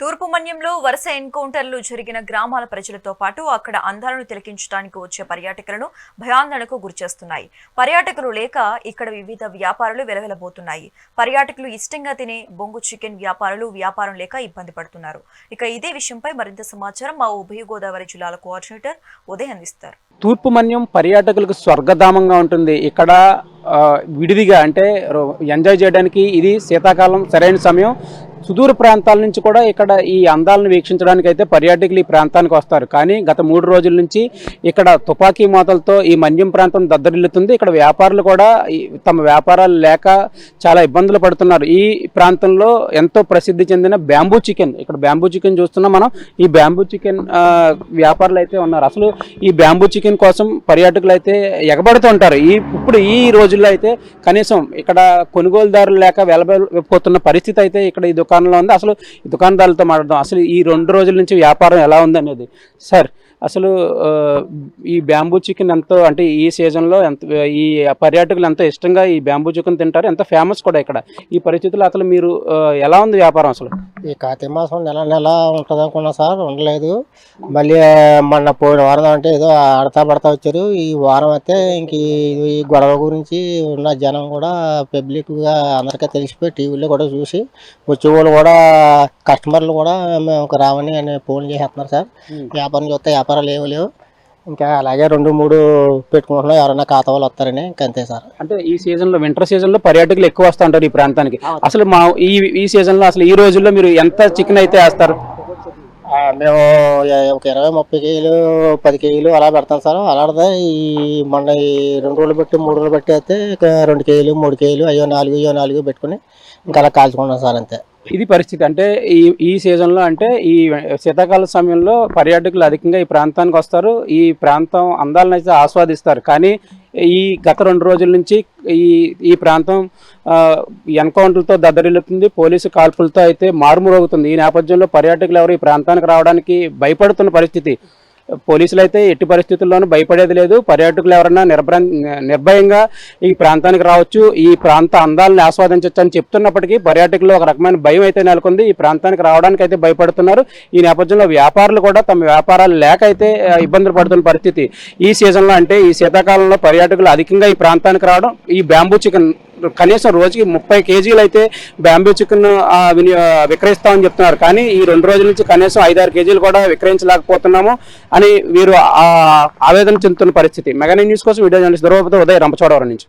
తూర్పు మన్యంలో వరుస ఎన్కౌంటర్లు జరిగిన గ్రామాల ప్రజలతో పాటు అక్కడ అందాలను తిలకించడానికి వచ్చే పర్యాటకులను భయాందోళనకు గురిచేస్తున్నాయి పర్యాటకులు లేక ఇక్కడ వివిధ వ్యాపారాలు వెలవెలబోతున్నాయి. పర్యాటకులు ఇష్టంగా తినే బొంగు చికెన్ వ్యాపారులు వ్యాపారం లేక ఇబ్బంది పడుతున్నారు. ఇక ఇదే విషయంపై మరింత సమాచారం మా ఉభయ గోదావరి జిల్లాల కోఆర్డినేటర్ ఉదయ్ అందిస్తారు. తూర్పు మన్యం పర్యాటకులకు స్వర్గధామంగా ఉంటుంది. ఇక్కడ విడిదిగా అంటే రో- ఎంజాయ్ చేయడానికి ఇది శీతాకాలం సరైన సమయం. సుదూర ప్రాంతాల నుంచి కూడా ఇక్కడ ఈ అందాలను వీక్షించడానికి అయితే పర్యాటకులు ఈ ప్రాంతానికి వస్తారు. కానీ గత మూడు రోజుల నుంచి ఇక్కడ తుపాకీ మోతలతో ఈ మన్యం ప్రాంతం దద్దరిల్లుతుంది. ఇక్కడ వ్యాపారులు కూడా ఈ తమ వ్యాపారాలు లేక చాలా ఇబ్బందులు పడుతున్నారు. ఈ ప్రాంతంలో ఎంతో ప్రసిద్ధి చెందిన బ్యాంబూ చికెన్. ఇక్కడ బ్యాంబూ చికెన్ చూస్తున్నాం మనం. ఈ బ్యాంబూ చికెన్ వ్యాపారులు అయితే ఉన్నారు. అసలు ఈ బ్యాంబూ చికెన్ కోసం పర్యాటకులు అయితే ఎగబడుతుంటారు ఈ ఇప్పుడు ఈ రోజుల్లో అయితే కనీసం ఇక్కడ కొనుగోలుదారులు లేక వెలబెలిపోతున్న పరిస్థితి అయితే ఇక్కడ ఈ దుకాణంలో ఉంది. అసలు దుకాణదారులతో మాట్లాడదాం. అసలు ఈ రెండు రోజుల నుంచి వ్యాపారం ఎలా ఉంది అనేది సార్ అసలు ఈ బ్యాంబూ చికెన్ ఎంతో అంటే ఈ సీజన్లో ఎంత ఈ పర్యాటకులు ఎంతో ఇష్టంగా ఈ బ్యాంబూ చికెన్ తింటారు ఎంత ఫేమస్ కూడా ఇక్కడ. ఈ పరిస్థితుల్లో అసలు మీరు ఎలా ఉంది వ్యాపారం అసలు? ఈ కార్తీక మాసం నెల నెల ఉంటుంది అనుకున్నా సార్ ఉండలేదు. మళ్ళీ మొన్న పోయిన వారం అంటే ఏదో ఆడతా పడతా వచ్చారు. ఈ వారం అయితే ఇంక ఈ- గొడవ గురించి ఉన్న జనం కూడా పబ్లిక్గా అందరికీ తెలిసిపోయి టీవీలో కూడా చూసి వచ్చే వాళ్ళు కూడా కస్టమర్లు కూడా మేము రావని అని ఫోన్ చేసేస్తున్నారు సార్. వ్యాపారం చూస్తే వ్యాపారాలు ఏమి లేవు. ఇంకా అలాగే రెండు మూడు పెట్టుకుంటున్నాం. ఎవరైనా ఖాతా వాళ్ళు వస్తారని ఇంక అంతే సార్. అంటే ఈ సీజన్లో వింటర్ సీజన్లో పర్యాటకులు ఎక్కువ వస్తూ ఉంటారు ఈ ప్రాంతానికి. అసలు మా ఈ ఈ సీజన్లో అసలు ఈ రోజుల్లో మీరు ఎంత చికెన్ అయితే వేస్తారు? మేము ఒక ఇరవై ముప్పై కేజీలు పది కేజీలు అలా పెడతాం సార్. అలాగే ఈ మొన్న ఈ రెండు రోజులు బట్టి మూడు రోజులు బట్టి అయితే ఇక రెండు కేజీలు మూడు కేజీలు అయ్యో నాలుగు అయ్యో నాలుగు పెట్టుకుని ఇంకా అలా కాల్చుకుంటాం సార్ అంతే. ఇది పరిస్థితి. అంటే ఈ ఈ సీజన్లో అంటే ఈ శీతాకాల సమయంలో పర్యాటకులు అధికంగా ఈ ప్రాంతానికి వస్తారు. ఈ ప్రాంతం అందాలను అయితే ఆస్వాదిస్తారు. కానీ ఈ గత రెండు రోజుల నుంచి ఈ ఈ ప్రాంతం ఎన్కౌంటర్తో ఎన్కౌంటర్లతో దద్దరిల్లుతుంది. పోలీసు కాల్పులతో అయితే మారుమూరవుతుంది. ఈ నేపథ్యంలో పర్యాటకులు ఎవరు ఈ ప్రాంతానికి రావడానికి భయపడుతున్న పరిస్థితి. పోలీసులు అయితే ఎట్టి పరిస్థితుల్లోనూ భయపడేది లేదు. పర్యాటకులు ఎవరన్నా నిర్భర నిర్భయంగా ఈ ప్రాంతానికి రావచ్చు ఈ ప్రాంత అందాలను ఆస్వాదించవచ్చు అని చెప్తున్నప్పటికీ పర్యాటకులు ఒక రకమైన భయం అయితే నెలకొంది. ఈ ప్రాంతానికి రావడానికి అయితే భయపడుతున్నారు. ఈ నేపథ్యంలో వ్యాపారులు కూడా తమ వ్యాపారాలు లేక అయితే ఇబ్బందులు పడుతున్న పరిస్థితి ఈ సీజన్లో అంటే ఈ శీతాకాలంలో పర్యాటకులు అధికంగా ఈ ప్రాంతానికి రావడం ఈ బ్యాంబూ చికెన్ కనీసం రోజుకి ముప్పై కేజీలు అయితే బ్యాంబూ చికెన్ విని- విక్రయిస్తామని చెప్తున్నారు. కానీ ఈ రెండు రోజుల నుంచి కనీసం ఐదారు కేజీలు కూడా విక్రయించలేకపోతున్నాము అని వీరు ఆ, ఆవేదన చెందుతున్న పరిస్థితి. మెగా న్యూస్ కోసం వీడియో జర్నలిస్ట్ ధర్మపతి ఉదయ్ రంపచోడవరం నుంచి.